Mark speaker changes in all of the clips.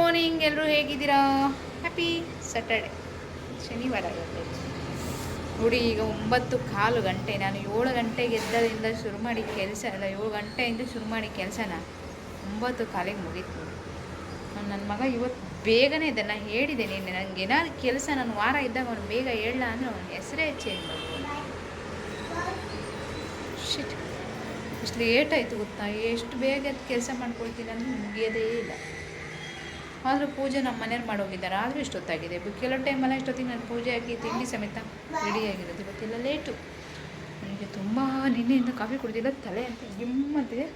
Speaker 1: Morning ಎಲ್ಲರೂ ಹೇಗಿದ್ದೀರಾ? Happy Saturday ಶನಿವಾರ ನೋಡಿ, ಈಗ ಒಂಬತ್ತು ಕಾಲು ಗಂಟೆ. ನಾನು ಏಳು ಗಂಟೆಗೆ ಎದ್ದದಿಂದ ಶುರು ಮಾಡಿ ಕೆಲಸ, ಅಲ್ಲ, ಏಳು ಗಂಟೆಯಿಂದ ಶುರು ಮಾಡಿ ಕೆಲಸನ ಒಂಬತ್ತು ಕಾಲಿಗೆ ಮುಗೀತು. ನನ್ನ ಮಗ ಇವತ್ತು ಬೇಗನೆ ಇದೆ ನಾನು ನಿನ್ನೆ ನನಗೆ ಏನಾದ್ರು ಕೆಲಸ, ನಾನು ವಾರ ಇದ್ದಾಗ ಅವನು ಬೇಗ ಹೇಳಲ್ಲ ಅಂದರೆ ಅವನ ಹೆಸರೇ ಚೇಂಜ್ ಶಿಟ್ ಇಷ್ಟು ಲೇಟ್ ಆಯಿತು ಗೊತ್ತಾ? ಎಷ್ಟು ಬೇಗ ಕೆಲಸ ಮಾಡ್ಕೊಳ್ತೀನಿ ಅಂದರೆ ಮುಗಿಯೋದೇ ಇಲ್ಲ. ಆದರೂ ಪೂಜೆ ನಮ್ಮ ಮನೇಲಿ ಮಾಡೋಗಿದ್ದಾರೆ. ಆದರೂ ಇಷ್ಟೊತ್ತಾಗಿದೆ ಕೆಲವು ಟೈಮಲ್ಲ ಇಷ್ಟೊತ್ತಿಗೆ ನಾನು ಪೂಜೆ ಹಾಕಿ, ತಿಂಡಿ ಸಮೇತ ರೆಡಿಯಾಗಿರೋದು ಗೊತ್ತಿಲ್ಲ ಲೇಟು ನನಗೆ ತುಂಬ ನಿನ್ನೆಯಿಂದ ಕಾಫಿ ಕುಡಿದಿಲ್ಲ, ತಲೆ ಅಂತ ಗಿಮ್ಮಂತಿದೆ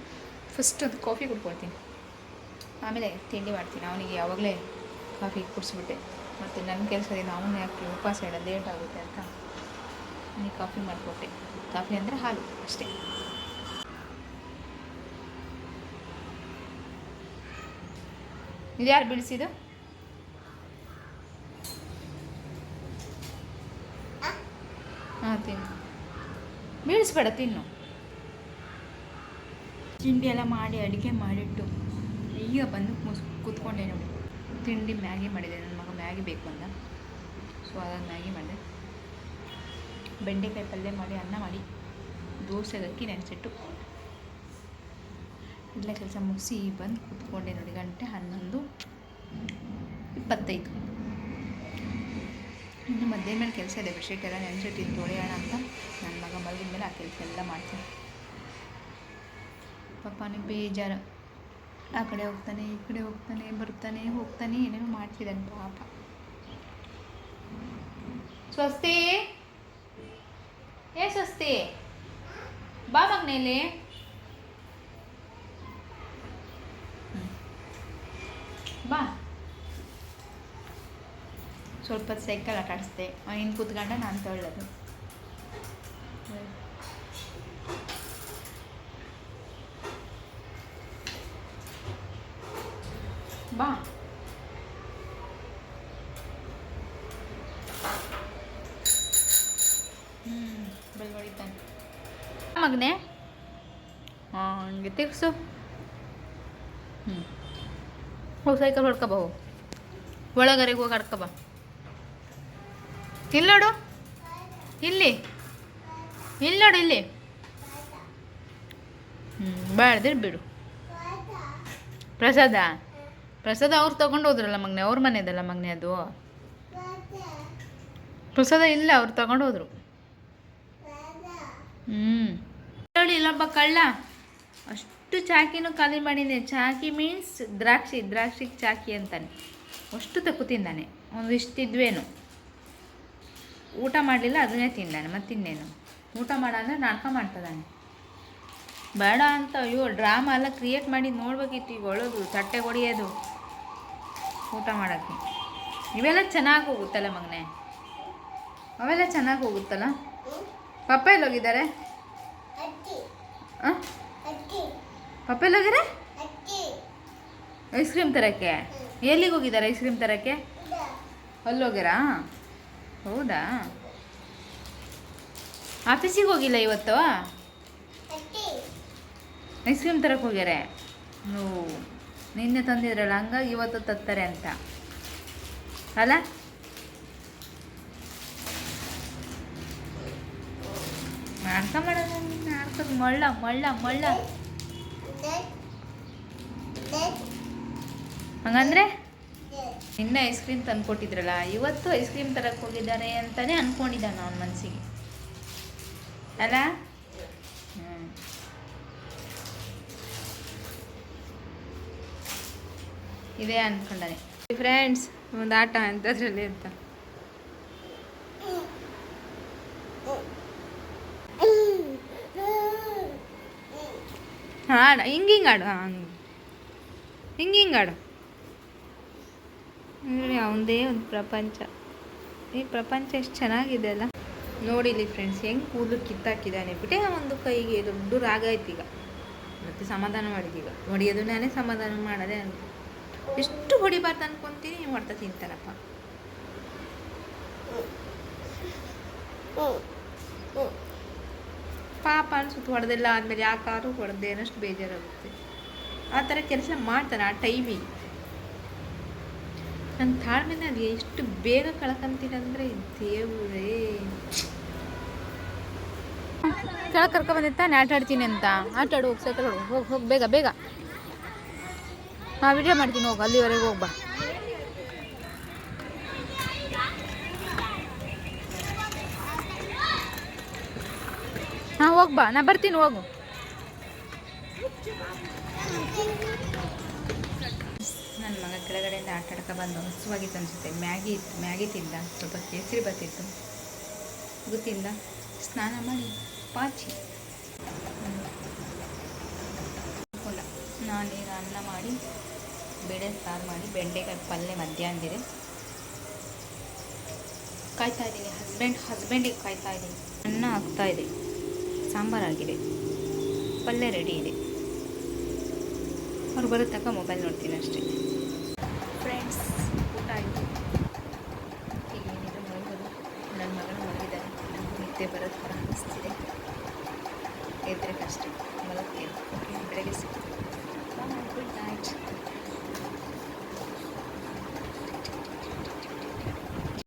Speaker 1: ಫಸ್ಟ್ ಒಂದು ಕಾಫಿ ಕುಡ್ಕೊಳ್ತೀನಿ. ಆಮೇಲೆ ತಿಂಡಿ ಮಾಡ್ತೀನಿ. ಅವನಿಗೆ ಯಾವಾಗಲೇ ಕಾಫಿ ಕುಡಿಸ್ಬಿಟ್ಟೆ. ಮತ್ತು ನನ್ನ ಕೆಲಸದಿಂದ ಅವನು ಯಾಕೆ ಉಪವಾಸ ಇಡೋದು ಲೇಟ್ ಆಗುತ್ತೆ ಅಂತ. ನನಗೆ ಕಾಫಿ ಮಾಡಿಕೊಟ್ಟೆ. ಕಾಫಿ ಅಂದರೆ ಹಾಲು ಅಷ್ಟೇ. ಇದು ಯಾರು ಬಿಡಿಸಿದ್ದು? ಹಾಂ, ತಿನ್ನು. ಬೀಳಿಸ್ಬೇಡ, ತಿನ್ನು. ತಿಂಡಿ ಎಲ್ಲ ಮಾಡಿ, ಅಡುಗೆ ಮಾಡಿಟ್ಟು ಈಗ ಬಂದು ಮುಸ್ ಕೂತ್ಕೊಂಡೆ ನೋಡಿ. ತಿಂಡಿ ಮ್ಯಾಗಿ ಮಾಡಿದೆ, ನನ್ನ ಮಗ ಮ್ಯಾಗಿ ಬೇಕು ಅಂತ. ಸೊ ಅದಾದ ಮ್ಯಾಗಿ ಮಾಡಿದೆ. ಬೆಂಡೆಕಾಯಿ ಪಲ್ಯ ಮಾಡಿ, ಅನ್ನ ಮಾಡಿ ದೋಸೆಗೆ ಅಕ್ಕಿ ನೆನೆಸಿಟ್ಟು ಎಲ್ಲ ಕೆಲಸ ಮುಗಿಸಿ ಬಂದು ಕೂತ್ಕೊಂಡೆ ನೋಡಿ, ಗಂಟೆ ಹನ್ನೊಂದು ಇಪ್ಪತ್ತೈದು. ಇನ್ನು ಮಧ್ಯಾಹ್ನ ಮೇಲೆ ಕೆಲಸ ಇದೆ ಬೆಡ್ಶೀಟ್ ಎಲ್ಲ ನೆನೆಸಿಟ್ಟಿದ್ದು ತೊಳೆಯೋಣ ಅಂತ. ನನ್ನ ಮಗ ಮಲಗಿದ ಮೇಲೆ ಆ ಕೆಲಸ ಎಲ್ಲ ಮಾಡ್ತೀನಿ. ನೀವು ಬೇಜಾರು. ಆ ಕಡೆ ಹೋಗ್ತಾನೆ, ಈ ಕಡೆ ಹೋಗ್ತಾನೆ, ಬರ್ತಾನೆ, ಹೋಗ್ತಾನೆ, ಏನೇನೋ ಮಾಡ್ತಿದ್ದಾನೆ ಪಾಪ. ಸ್ವಸ್ತಿ? ಏ ಸ್ವಸ್ತಿ? ಬಾ ಮಗನೇಲಿ. ಬಾ. ಸ್ವಲ್ಪ ಸೈಕಲ್ ಆಟ ಆಡಿಸ್ದೆ ಕೂತ್ಕೊಂಡ ನಾನು ತೊಳ್ಳೋದು. ಬಾ. ಹ್ಞೂ ಬೆಲ್ ಹೊಡಿತಾನೆ ಮಗನೇ. ಹಾಂ ಹಂಗೆ ತಿರ್ಸು ಹ್ಞೂ ಹೋಗಿ ಸೈಕಲ್ ಹೊಡ್ಕೊಬೋ ಒಳಗರೆಗೆ ಹೋಗಿ ಆಡ್ಕೊ ಇಲ್ಲ ಇಲ್ಲಿ ನೋಡು. ಇಲ್ಲಿ. ಇಲ್ಲಿ ನೋಡು ಇಲ್ಲಿ. ಹ್ಞೂ ಬಾಳ್ದಿರ್ ಬಿಡು. ಪ್ರಸಾದ. ಪ್ರಸಾದ ಅವ್ರು ತಗೊಂಡು ಹೋದ್ರಲ್ಲ ಮಗನೆ, ಅವ್ರ ಮನೆಯದಲ್ಲ ಮಗನೆ ಅದು. ಪ್ರಸಾದ ಇಲ್ಲ, ಅವ್ರು ತಗೊಂಡು ಹೋದ್ರು. ಹ್ಞೂ ಹೇಳಿ ಇಲ್ಲಪ್ಪ ಕಳ್ಳ. ಅಷ್ಟು ಚಾಕಿನೂ ಖಾಲಿ ಮಾಡಿದ್ದೆ ಚಾಕಿ ಮೀನ್ಸ್ ದ್ರಾಕ್ಷಿ ದ್ರಾಕ್ಷಿಗೆ ಚಾಕಿ ಅಂತಾನೆ. ಅಷ್ಟು ತಕ್ಕು ತಿಂದಾನೆ. ಒಂದು ಇಷ್ಟಿದ್ವೇನು ಊಟ ಮಾಡಲಿಲ್ಲ ಅದನ್ನೇ ತಿಂದಾನೆ. ಮತ್ತಿನ್ನೇನು ಊಟ ಮಾಡಂದ್ರೆ ನಾಟಕ ಮಾಡ್ತದಾನೆ. ಬೇಡ ಅಂತ ಅಯ್ಯೋ ಡ್ರಾಮಾ ಎಲ್ಲ ಕ್ರಿಯೇಟ್ ಮಾಡಿ ನೋಡ್ಬೇಕಿತ್ತು ಈಗ ಒಳೋದು ತಟ್ಟೆ ಹೊಡಿಯೋದು. ಊಟ ಮಾಡೋಕ್ಕೆ. ಇವೆಲ್ಲ ಚೆನ್ನಾಗಿ ಹೋಗುತ್ತಲ್ಲ ಮಗನೆ? ಅವೆಲ್ಲ ಚೆನ್ನಾಗಿ ಹೋಗುತ್ತಲ್ಲ? ಪಪ್ಪ ಎಲ್ಲೋಗಿದ್ದಾರೆ? ಹಾಂ ಪಪ್ಪ ಎಲ್ಲಿ ಹೋಗಿದ್ದಾರೆ ಐಸ್ ಕ್ರೀಮ್ ತರಕ್ಕೆ? ಎಲ್ಲಿಗೆ ಹೋಗಿದ್ದಾರೆ ಐಸ್ ಕ್ರೀಮ್ ತರಕ್ಕೆ? ಅಲ್ಲಿ ಹೋಗ್ಯಾರಾ ಹೌದಾ? ಆಫೀಸಿಗೆ ಹೋಗಿಲ್ಲ ಇವತ್ತು? ಐಸ್ ಕ್ರೀಮ್ ತರಕ್ಕೆ ಹೋಗ್ಯಾರೆ ಓ ನಿನ್ನೆ ತಂದಿದ್ರಲ್ಲ ಹಂಗಾಗಿ ಇವತ್ತು ತತ್ತಾರೆ ಅಂತ. ಅಲ್ಲ? ನಾಟಕ ಮಾಡೋದು ನಾಟಕದ ಮಳ್ಳ ಮಳ್ಳ ಮಳ್ಳ. ಹಂಗಂದ್ರೆ? ನಿನ್ನೆ ಐಸ್ ಕ್ರೀಮ್ ತಂದು ಕೊಟ್ಟಿದ್ರಲ್ಲ ಇವತ್ತು ಐಸ್ ಕ್ರೀಮ್ ತರಕ್ಕೆ ಹೋಗಿದ್ದಾರೆ ಅಂತಾನೆ ಅನ್ಕೊಂಡಿದ್ದಾನೆ ಅವನ ಮನಸ್ಸಿಗೆ ಅಲ್ಲ? ಹ್ಞೂ ಇದೇ ಅನ್ಕೊಂಡಾನೆ. ಫ್ರೆಂಡ್ಸ್ ಒಂದು ಆಟ ಅಂತದ್ರಲ್ಲಿ ಅಂತ. ಹಾಂ ಹಿಂಗೆ ಹಿಂಗೆ ಆಡು. ಹಾಂ, ಹಿಂಗೆ. ಹಿಂಗೆ ಆಡು. ಅವನದೇ ಒಂದು ಪ್ರಪಂಚ. ಈ ಪ್ರಪಂಚ ಎಷ್ಟು ಚೆನ್ನಾಗಿದೆ ಅಲ್ಲ. ನೋಡಿಲಿ ಫ್ರೆಂಡ್ಸ್ ಹೆಂಗೆ ಕೂದಲು ಕಿತ್ತಾಕಿದ್ದಾನೆ ಬಿಟ್ಟೆ ಒಂದು ಕೈಗೆ ದೊಡ್ಡ ರಾಗ ಈಗ. ಮತ್ತೆ ಸಮಾಧಾನ ಮಾಡಿದೀಗ ಹೊಡಿಯೋದು ನಾನೇ ಸಮಾಧಾನ ಮಾಡದೆ ಅಂತ ಎಷ್ಟು ಹೊಡಿಬಾರ್ದು ಅನ್ಕೊಂತೀನಿ ಹೊಡ್ತಾ ತಿಂತಾರಪ್ಪ. ಪಾಪ ಅನ್ಸುತ್ತೆ, ಹೊಡೆದಿಲ್ಲ ಆದಮೇಲೆ ಯಾಕಾದ್ರೂ ಹೊಡೆದೇ ಅನ್ನಷ್ಟು ಬೇಜಾರಾಗುತ್ತೆ. ಆ ಥರ ಕೆಲಸ ಮಾಡ್ತಾನೆ ಆ ಟೈಮಿಗೆ. ನನ್ನ ತಾಳ್ಮೆನ ಅದು ಎಷ್ಟು ಬೇಗ ಕಳ್ಕೊಂತೀನಿ ಅಂದರೆ ದೇವರೇ. ಕೆಳಗೆ ಕರ್ಕೊಬಂದಿತ್ತ ಆಟ ಆಡ್ತೀನಿ ಅಂತ. ಆಟ ಆಡು, ಹೋಗಿ ಹೋಗಿ ಹೋಗಿ ಹೋಗಿ, ಬೇಗ ಬೇಗ. ನಾ ವಿಡಿಯೋ ಮಾಡ್ತೀನಿ, ಹೋಗಿ, ಅಲ್ಲಿವರೆಗೆ ಹೋಗ್ಬಾ. ಹಾಂ ಹೋಗ್ಬಾ ನಾ ಬರ್ತೀನಿ, ಹೋಗು. ನನ್ನ ಮಗ ಕೆಳಗಡೆಯಿಂದ ಆಟ ಆಡ್ಕೊ ಬಂದು ಹಸುವಾಗಿತ್ತು ಅನಿಸುತ್ತೆ ಮ್ಯಾಗಿ ಇತ್ತು, ಮ್ಯಾಗಿ ತಿಂದ. ಸ್ವಲ್ಪ ಕೇಸರಿ ಬತ್ತಿತ್ತು ಗೊತ್ತಿಲ್ಲ. ಸ್ನಾನ ಮಾಡಿ, ಪಾಚಿ. ನಾನೀಗ ಅನ್ನ ಮಾಡಿ, ಬೇಳೆ ಸಾರು ಮಾಡಿ, ಬೆಂಡೆಕಾಯಿ ಪಲ್ಯ ಮಧ್ಯಾಹ್ನದಿದೆ. ಕಾಯ್ತಾ ಇದ್ದೀನಿ. ಹಸ್ಬೆಂಡ್ ಹಸ್ಬೆಂಡಿಗೆ ಕಾಯ್ತಾ ಇದ್ದೀನಿ. ಅನ್ನ ಆಗ್ತಾ ಇದೆ. ಸಾಂಬಾರಾಗಿದೆ. ಪಲ್ಯ ರೆಡಿ ಇದೆ. ಅವ್ರು ಬರೋ ತನಕ ಮೊಬೈಲ್ ನೋಡ್ತೀನಿ ಅಷ್ಟೇ. ಫ್ರೆಂಡ್ಸ್ ಊಟ ಆಯಿತು. ಈಗ ಏನಿದೆ ಮಲಗೋದು? ನನ್ನ ಮಗಳು ನನಗೂ ನಿದ್ದೆ ಬರೋ ಥರ ಅನಿಸ್ತಿದೆ.